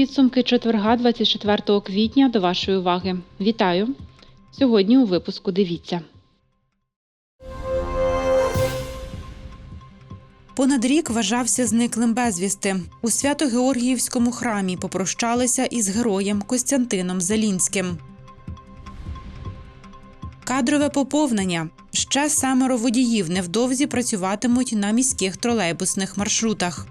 Підсумки четверга 24 квітня до вашої уваги. Вітаю! Сьогодні у випуску дивіться. Понад рік вважався зниклим безвісти. У Свято-Георгіївському храмі попрощалися із героєм Костянтином Залінським. Кадрове поповнення. Ще семеро водіїв невдовзі працюватимуть на міських тролейбусних маршрутах.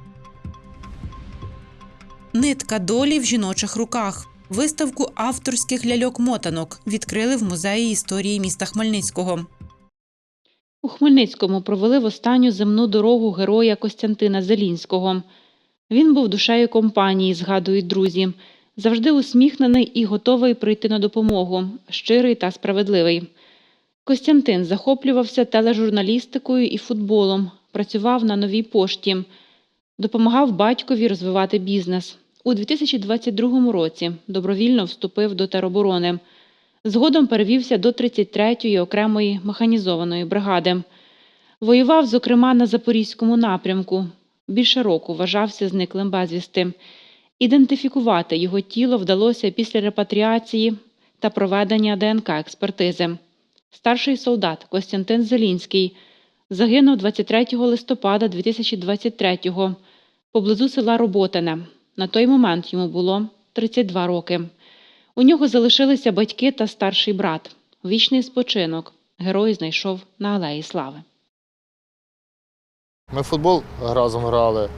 Нитка долі в жіночих руках. Виставку авторських ляльок-мотанок відкрили в музеї історії міста Хмельницького. У Хмельницькому провели в останню земну дорогу героя Костянтина Зелінського. Він був душею компанії, згадують друзі, завжди усміхнений і готовий прийти на допомогу, щирий та справедливий. Костянтин захоплювався тележурналістикою і футболом, працював на новій пошті, допомагав батькові розвивати бізнес. У 2022 році добровільно вступив до тероборони. Згодом перевівся до 33-ї окремої механізованої бригади. Воював, зокрема, на Запорізькому напрямку. Більше року вважався зниклим безвісти. Ідентифікувати його тіло вдалося після репатріації та проведення ДНК-експертизи. Старший солдат Костянтин Зелінський загинув 23 листопада 2023-го поблизу села Роботине. На той момент йому було 32 роки. У нього залишилися батьки та старший брат. Вічний спочинок герой знайшов на Алеї Слави. Ми футбол разом грали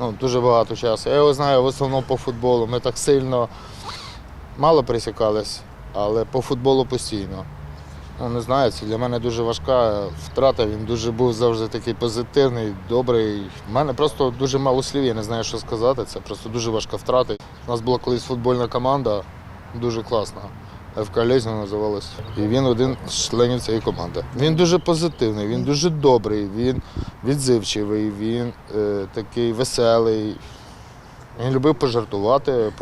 ну, дуже багато часу. Я його знаю в основному по футболу. Ми так сильно мало пересікались, але по футболу постійно. Ну, не знаю, це для мене дуже важка втрата. Він дуже був завжди такий позитивний, добрий. У мене просто дуже мало слів, я не знаю, що сказати. Це просто дуже важка втрата. У нас була колись футбольна команда, дуже класна. ФК Лезня називалась. І він один з членів цієї команди. Він дуже позитивний, він дуже добрий, він відзивчивий, він е, такий веселий. Він любив пожартувати,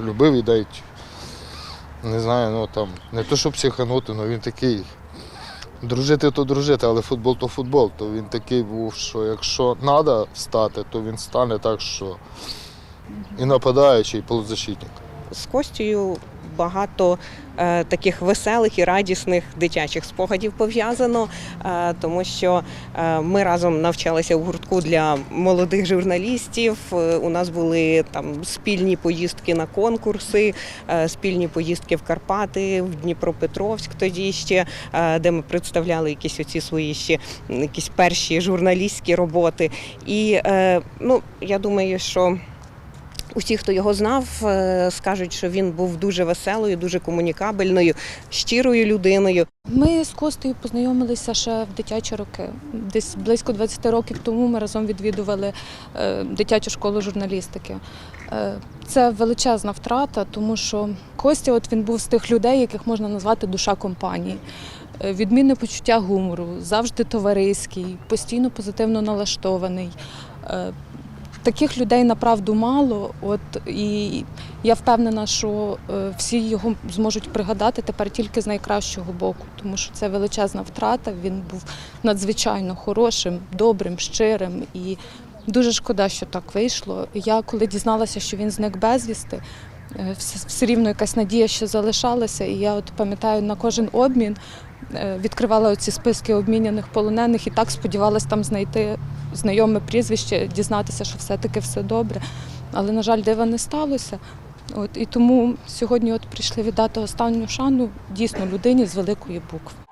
любив і навіть, не знаю, ну там, не то, щоб психанути, але він такий. Дружити то дружити, але футбол то футбол. То він такий був, що якщо треба стати, то він стане так, що і нападаючий, і полузащитник. з Костю багато таких веселих і радісних дитячих спогадів пов'язано, е, тому що е, ми разом навчалися в гуртку для молодих журналістів. Е, У нас були там спільні поїздки на конкурси, е, спільні поїздки в Карпати, в Дніпропетровськ тоді ще, е, де ми представляли якісь оці свої ще якісь перші журналістські роботи. І е, ну, я думаю, що. Усі, хто його знав, е, скажуть, що він був дуже веселою, дуже комунікабельною, щирою людиною. Ми з Костею познайомилися ще в дитячі роки. Десь близько 20 років тому ми разом відвідували е, дитячу школу журналістики. Е, Це величезна втрата, тому що Костя, от він був з тих людей, яких можна назвати душа компанії. Відмінне почуття гумору, завжди товариський, постійно позитивно налаштований. Таких людей направду мало. От і я впевнена, що е, всі його зможуть пригадати тепер тільки з найкращого боку, тому що це величезна втрата. Він був надзвичайно хорошим, добрим, щирим і дуже шкода, що так вийшло. Я коли дізналася, що він зник безвісти, е, все, рівно якась надія ще залишалася. І я от пам'ятаю на кожен обмін е, відкривала оці списки обміняних полонених і так сподівалася там знайти знайоме прізвище, дізнатися, що все-таки все добре. Але, на жаль, дива не сталося. От, і тому сьогодні от прийшли віддати останню шану дійсно людині з великої букви.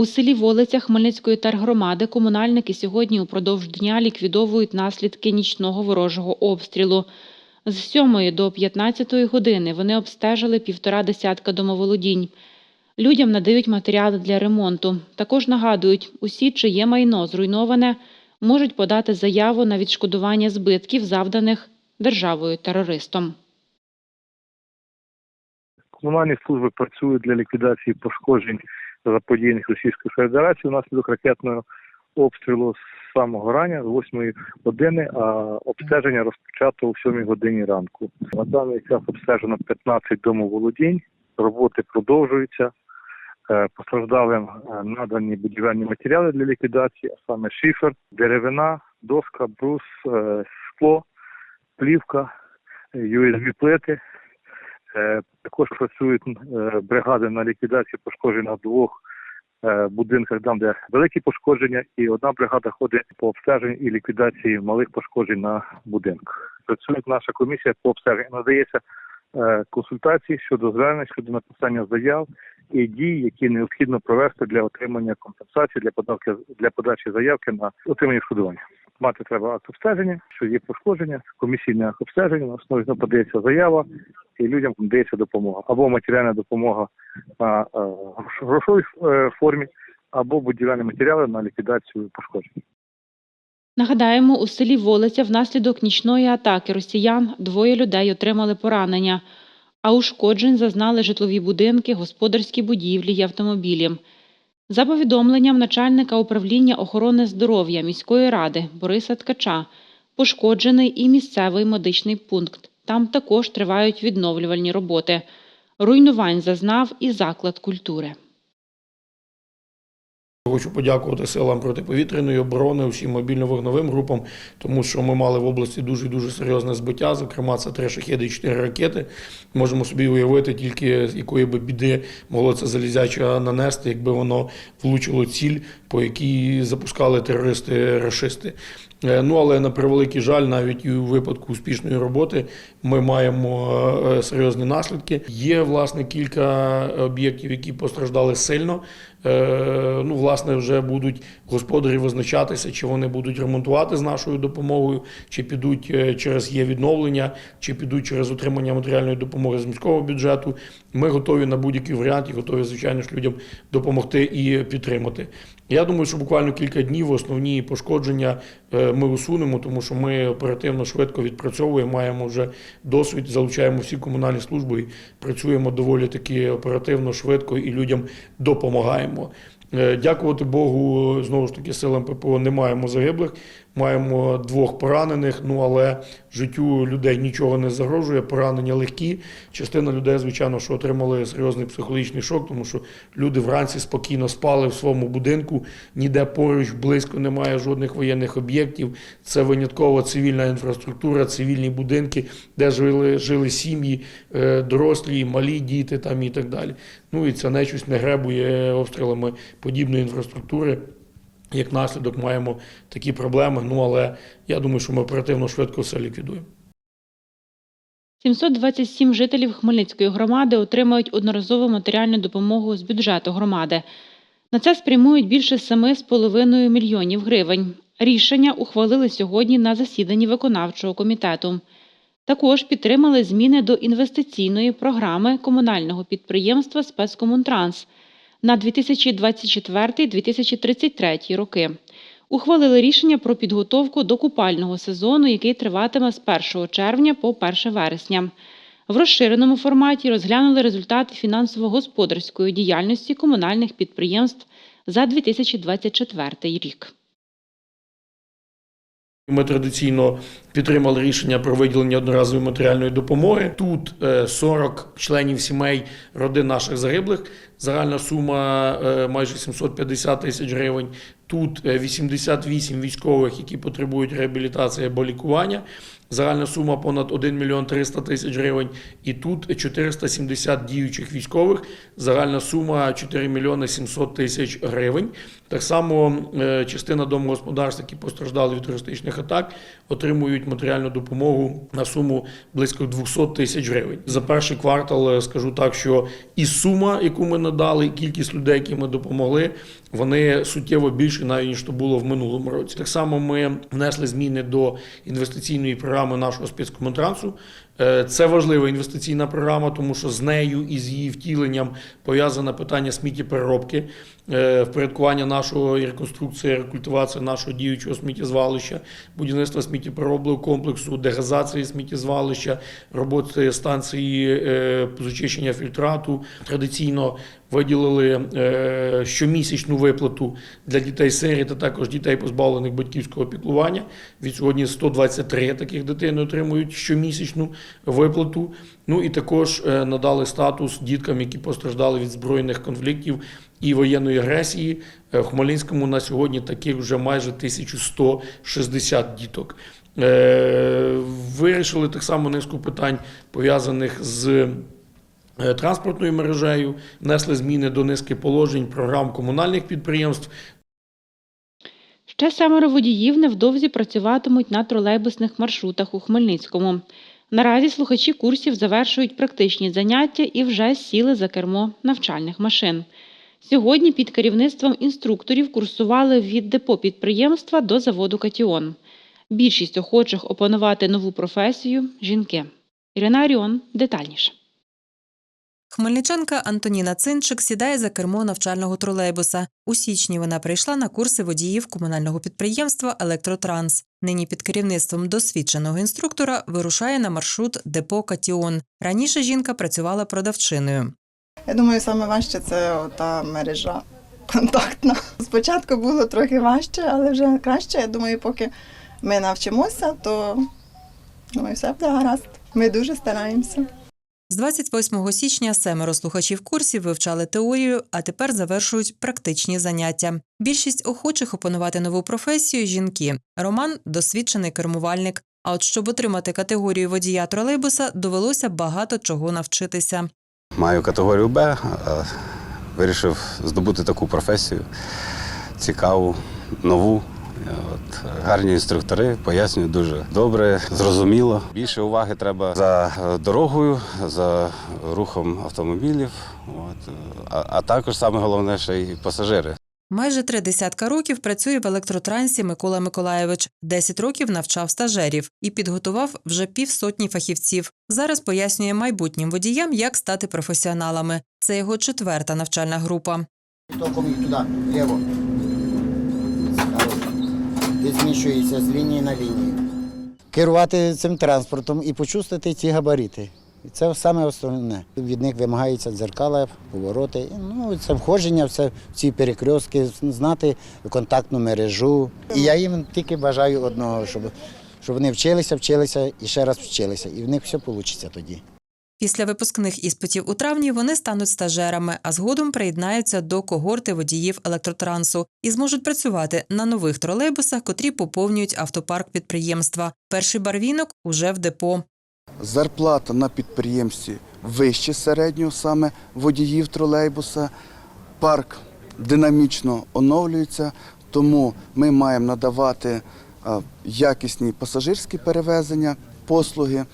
У селі Волиця Хмельницької тергромади комунальники сьогодні упродовж дня ліквідовують наслідки нічного ворожого обстрілу. З 7 до 15 години вони обстежили півтора десятка домоволодінь. Людям надають матеріали для ремонту. Також нагадують, усі, чиє майно зруйноване, можуть подати заяву на відшкодування збитків, завданих державою терористом. Комунальні служби працюють для ліквідації пошкоджень заподіяних Російською Федерацією внаслідок ракетного обстрілу з самого рання, з 8 години, а обстеження розпочато о 7 годині ранку. На даний час обстежено 15 домоволодінь, роботи продовжуються. Е, Постраждалим е, надані будівельні матеріали для ліквідації, а саме шифер, деревина, доска, брус, е, скло, плівка, USB-плити. Е, Також працюють е, бригади на ліквідації пошкоджень на двох е, будинках, там де великі пошкодження, і одна бригада ходить по обстеженню і ліквідації малих пошкоджень на будинках. Працює наша комісія по обстеженню. Надається е, консультації щодо звернень, щодо написання заяв і дій, які необхідно провести для отримання компенсації для подачі для подачі заявки на отримання відшкодування. Мати треба акт обстеження, що є пошкодження, комісійне акт обстеження, на основі подається заява, і людям надається допомога або матеріальна допомога на е, грошовій е, формі, або будівельні матеріали на ліквідацію пошкоджень. Нагадаємо, у селі Волиця внаслідок нічної атаки росіян двоє людей отримали поранення, а ушкоджень зазнали житлові будинки, господарські будівлі й автомобілі. За повідомленням начальника управління охорони здоров'я міської ради Бориса Ткача, пошкоджений і місцевий медичний пункт. Там також тривають відновлювальні роботи. Руйнувань зазнав і заклад культури. Хочу подякувати силам протиповітряної оборони, усім мобільно-вогновим групам, тому що ми мали в області дуже дуже серйозне збиття. Зокрема, це три шахеди і чотири ракети. Можемо собі уявити, тільки якої би біди могло це залізяче нанести, якби воно влучило ціль, по якій запускали терористи-рашисти. Е, Ну але на превеликий жаль, навіть і у випадку успішної роботи ми маємо е, серйозні наслідки. Є власне кілька об'єктів, які постраждали сильно. Е, Ну, власне, вже будуть господарі визначатися, чи вони будуть ремонтувати з нашою допомогою, чи підуть е, через є відновлення, чи підуть через отримання матеріальної допомоги з міського бюджету. Ми готові на будь-який варіант і готові, звичайно ж, людям допомогти і підтримати. Я думаю, що буквально кілька днів основні пошкодження е, ми усунемо, тому що ми оперативно швидко відпрацьовуємо, маємо вже досвід, залучаємо всі комунальні служби і працюємо доволі таки оперативно, швидко і людям допомагаємо. Е, Дякувати Богу, знову ж таки, силам ППО не маємо загиблих, маємо двох поранених. Ну але життю людей нічого не загрожує. Поранення легкі. Частина людей, звичайно, що отримали серйозний психологічний шок, тому що люди вранці спокійно спали в своєму будинку, ніде поруч близько немає жодних воєнних об'єктів. Це винятково цивільна інфраструктура, цивільні будинки, де жили, жили сім'ї, е, дорослі, малі діти там і так далі. Ну і ця нечусть не гребує обстрілами подібної інфраструктури. Як наслідок маємо такі проблеми. Ну але я думаю, що ми оперативно швидко все ліквідуємо. 727 жителів Хмельницької громади отримають одноразову матеріальну допомогу з бюджету громади. На це спрямують більше 7,5 мільйонів гривень. Рішення ухвалили сьогодні на засіданні виконавчого комітету. Також підтримали зміни до інвестиційної програми комунального підприємства Спецкомунтранс на 2024-2033 роки. Ухвалили рішення про підготовку до купального сезону, який триватиме з 1 червня по 1 вересня. В розширеному форматі розглянули результати фінансово-господарської діяльності комунальних підприємств за 2024 рік. Ми традиційно підтримали рішення про виділення одноразової матеріальної допомоги. Тут е, 40 членів сімей родин наших загиблих. Загальна сума е, майже 750 тисяч гривень. Тут е, 88 військових, які потребують реабілітації або лікування. Загальна сума понад 1 мільйон 300 тисяч гривень. І тут 470 діючих військових. Загальна сума 4 мільйони 700 тисяч гривень. Так само е, частина домогосподарств, які постраждали від терористичних атак, отримують матеріальну допомогу на суму близько 200 тисяч гривень. За перший квартал е, скажу так, що і сума, яку ми надали, і кількість людей, які ми допомогли, вони суттєво більші, навіть ніж то було в минулому році. Так само ми внесли зміни до інвестиційної програми нашого спецкомунтрансу. Е, Це важлива інвестиційна програма, тому що з нею і з її втіленням пов'язане питання сміттєпереробки, е, впорядкування нашого і реконструкція, рекультивація нашого діючого сміттєзвалища, будівництво сміттєпереробного комплексу, дегазації сміттєзвалища, роботи станції е, з очищення фільтрату. Традиційно виділили е, щомісячну виплату для дітей сирі та також дітей, позбавлених батьківського піклування. Від сьогодні 123 таких дитини отримують щомісячну виплату. Ну і також е, надали статус діткам, які постраждали від збройних конфліктів і воєнної агресії. Е, В Хмельницькому на сьогодні таких вже майже 1160 діток. Вирішили так само низку питань пов'язаних з транспортною мережею, внесли зміни до низки положень програм комунальних підприємств. Ще семеро водіїв невдовзі працюватимуть на тролейбусних маршрутах у Хмельницькому. Наразі слухачі курсів завершують практичні заняття і вже сіли за кермо навчальних машин. Сьогодні під керівництвом інструкторів курсували від депо підприємства до заводу Катіон. Більшість охочих опанувати нову професію жінки. Ірина Аріон детальніше. Хмельничанка Антоніна Цинчик сідає за кермо навчального тролейбуса. У січні вона прийшла на курси водіїв комунального підприємства Електротранс. Нині під керівництвом досвідченого інструктора вирушає на маршрут депо Катіон. Раніше жінка працювала продавчиною. Я думаю, саме важче це та мережа контактна. Спочатку було трохи важче, але вже краще. Я думаю, поки ми навчимося, то думаю, все буде гаразд. Ми дуже стараємося. З 28 січня семеро слухачів курсів вивчали теорію, а тепер завершують практичні заняття. Більшість охочих опанувати нову професію жінки. Роман досвідчений кермувальник. А от щоб отримати категорію водія тролейбуса, довелося багато чого навчитися. Маю категорію Б, вирішив здобути таку професію, цікаву, нову. От, гарні інструктори пояснюють дуже добре, зрозуміло. Більше уваги треба за е, дорогою, за рухом автомобілів, от, а, а також саме головне ще й пасажири. Майже три десятка років працює в електротрансі Микола Миколаєвич. Десять років навчав стажерів і підготував вже півсотні фахівців. Зараз пояснює майбутнім водіям, як стати професіоналами. Це його четверта навчальна група. Током їх туди, вліво. Зміщуєшся з лінії на лінію. Керувати цим транспортом і почувствувати ці габарити. І це саме основне. Від них вимагається дзеркала, повороти. Ну, це входження все в ці перекрестки, знати контактну мережу. І я їм тільки бажаю одного, щоб, щоб вони вчилися, вчилися і ще раз вчилися. І в них все вийде тоді. Після випускних іспитів у травні вони стануть стажерами, а згодом приєднаються до когорти водіїв електротрансу і зможуть працювати на нових тролейбусах, котрі поповнюють автопарк підприємства. Перший барвінок уже в депо. Зарплата на підприємстві вище середнього саме водіїв тролейбуса. Парк динамічно оновлюється, тому ми маємо надавати якісні пасажирські перевезення, послуги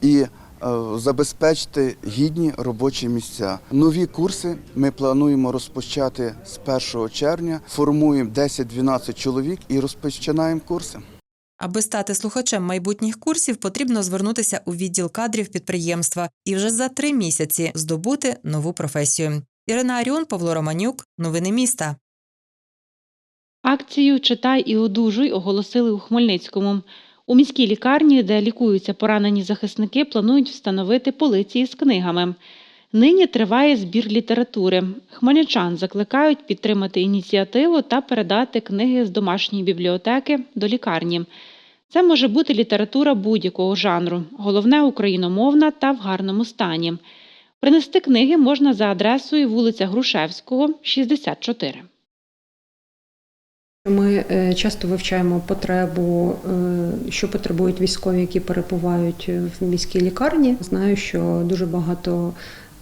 і забезпечити гідні робочі місця. Нові курси ми плануємо розпочати з 1 червня. Формуємо 10-12 чоловік і розпочинаємо курси. Аби стати слухачем майбутніх курсів, потрібно звернутися у відділ кадрів підприємства і вже за три місяці здобути нову професію. Ірина Аріон, Павло Романюк. Новини міста. Акцію Читай і одужуй оголосили у Хмельницькому. У міській лікарні, де лікуються поранені захисники, планують встановити полиці з книгами. Нині триває збір літератури. Хмельничан закликають підтримати ініціативу та передати книги з домашньої бібліотеки до лікарні. Це може бути література будь-якого жанру, головне україномовна та в гарному стані. Принести книги можна за адресою вулиця Грушевського, 64. Ми е, часто вивчаємо потребу, е, що потребують військові, які перебувають в міській лікарні. Знаю, що дуже багато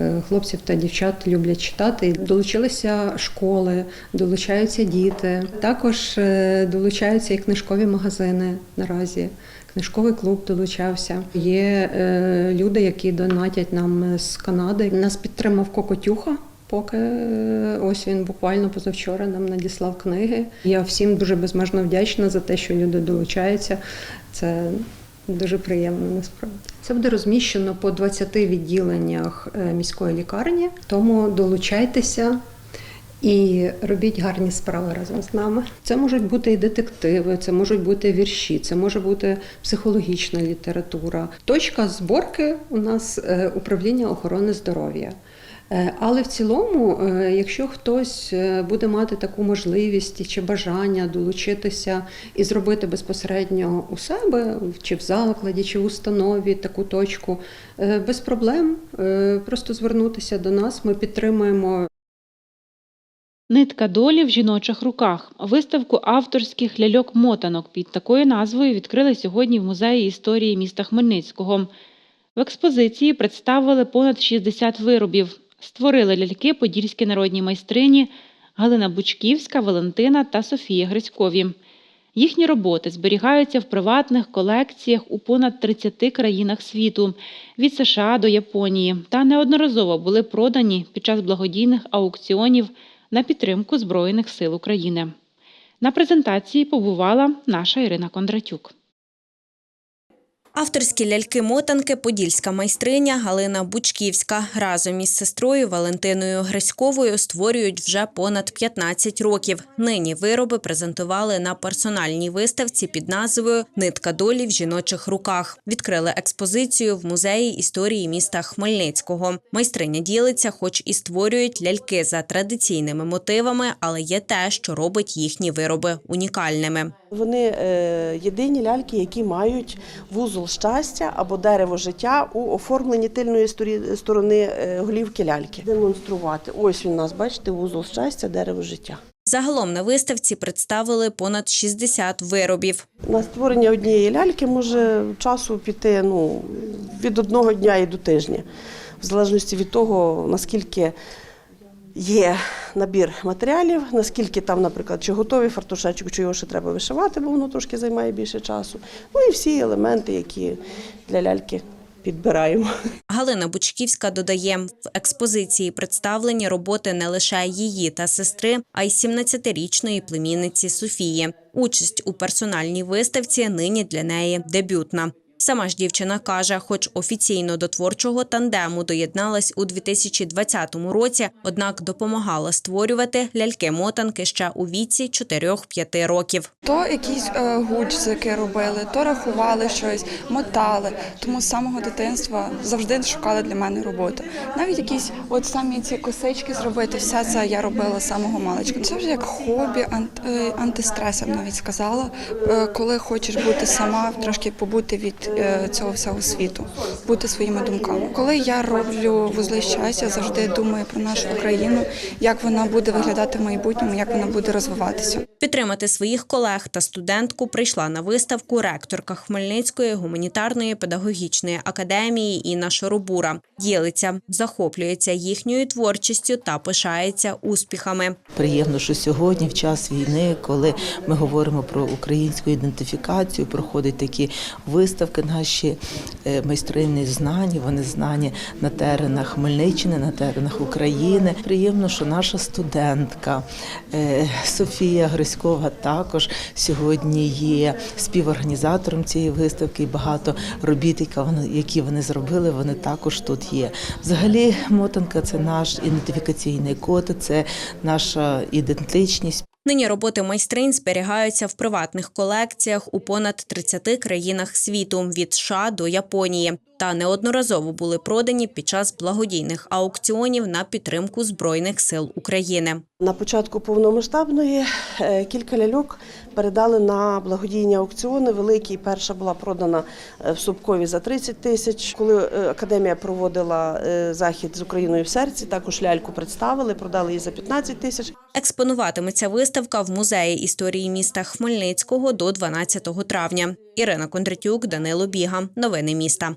е, хлопців та дівчат люблять читати. Долучилися школи, долучаються діти. Також е, долучаються і книжкові магазини наразі. Книжковий клуб долучався. Є е, люди, які донатять нам з Канади. Нас підтримав Кокотюха. Поки е, ось він буквально позавчора нам надіслав книги. Я всім дуже безмежно вдячна за те, що люди долучаються. Це дуже приємно насправді. Це буде розміщено по 20 відділеннях е, міської лікарні, тому долучайтеся. І робіть гарні справи разом з нами. Це можуть бути і детективи, це можуть бути вірші, це може бути психологічна література. Точка зборки у нас е, управління охорони здоров'я. Е, Але в цілому, е, якщо хтось е, буде мати таку можливість чи бажання долучитися і зробити безпосередньо у себе, чи в закладі, чи в установі таку точку, без проблем просто звернутися до нас. Ми підтримуємо Нитка долі в жіночих руках. Виставку авторських ляльок-мотанок під такою назвою відкрили сьогодні в музеї історії міста Хмельницького. В експозиції представили понад 60 виробів. Створили ляльки подільські народні майстрині Галина Бучківська, Валентина та Софія Грицькові. Їхні роботи зберігаються в приватних колекціях у понад 30 країнах світу від США до Японії та неодноразово були продані під час благодійних аукціонів на підтримку Збройних сил України. На презентації побувала наша Ірина Кондратюк. Авторські ляльки-мотанки подільська майстриня Галина Бучківська разом із сестрою Валентиною Гриськовою створюють вже понад 15 років. Нині вироби презентували на персональній виставці під назвою Нитка долі в жіночих руках. Відкрили експозицію в музеї історії міста Хмельницького. Майстриня ділиться, хоч і створюють ляльки за традиційними мотивами, але є те, що робить їхні вироби унікальними. Вони е, єдині ляльки, які мають вузол щастя або дерево життя у оформленні тильної сторони е, голівки ляльки. Демонструвати. Ось він у нас, бачите, вузол щастя, дерево життя. Загалом на виставці представили понад 60 виробів. На створення однієї ляльки може часу піти ну, від одного дня і до тижня, в залежності від того, наскільки є набір матеріалів, наскільки там, наприклад, чи готовий фартушечок, чи його ще треба вишивати, бо воно трошки займає більше часу. Ну і всі елементи, які для ляльки підбираємо. Галина Бучківська додає, в експозиції представлені роботи не лише її та сестри, а й 17-річної племінниці Софії. Участь у персональній виставці нині для неї дебютна. Сама ж дівчина каже, хоч офіційно до творчого тандему доєдналась у 2020 році, однак допомагала створювати ляльки-мотанки ще у віці 4-5 років. То якісь е, гудзики робили, то рахували щось, мотали. Тому з самого дитинства завжди шукали для мене роботу. Навіть якісь от самі ці косички зробити, все це я робила з самого маличка. Це вже як хобі, е, антистрес, навіть сказала. Е, коли хочеш бути сама, трошки побути від цього всього світу, бути своїми думками. Коли я роблю вузли щастя, завжди думаю про нашу Україну, як вона буде виглядати в майбутньому, як вона буде розвиватися. Підтримати своїх колег та студентку прийшла на виставку ректорка Хмельницької гуманітарної педагогічної академії Інна Шоробура. Ділиться, захоплюється їхньою творчістю та пишається успіхами. Приємно, що сьогодні, в час війни, коли ми говоримо про українську ідентифікацію, проходять такі виставки. Наші е, майстрині знані, вони знані на теренах Хмельниччини, на теренах України. Приємно, що наша студентка е, Софія Гриськова також сьогодні є співорганізатором цієї виставки. І багато робіт, які вони зробили, вони також тут є. Взагалі, мотанка це наш ідентифікаційний код, це наша ідентичність. Нині роботи майстринь зберігаються в приватних колекціях у понад 30 країнах світу від США до Японії та неодноразово були продані під час благодійних аукціонів на підтримку збройних сил України. На початку повномасштабної е, кілька ляльок передали на благодійні аукціони. Великі перша була продана е, в Собкові за 30 тисяч. Коли е, академія проводила захід з Україною в серці, також ляльку представили, продали її за 15 тисяч. Експонуватиметься виставка в музеї історії міста Хмельницького до 12 травня. Ірина Кондратюк, Данило Біга. Новини міста.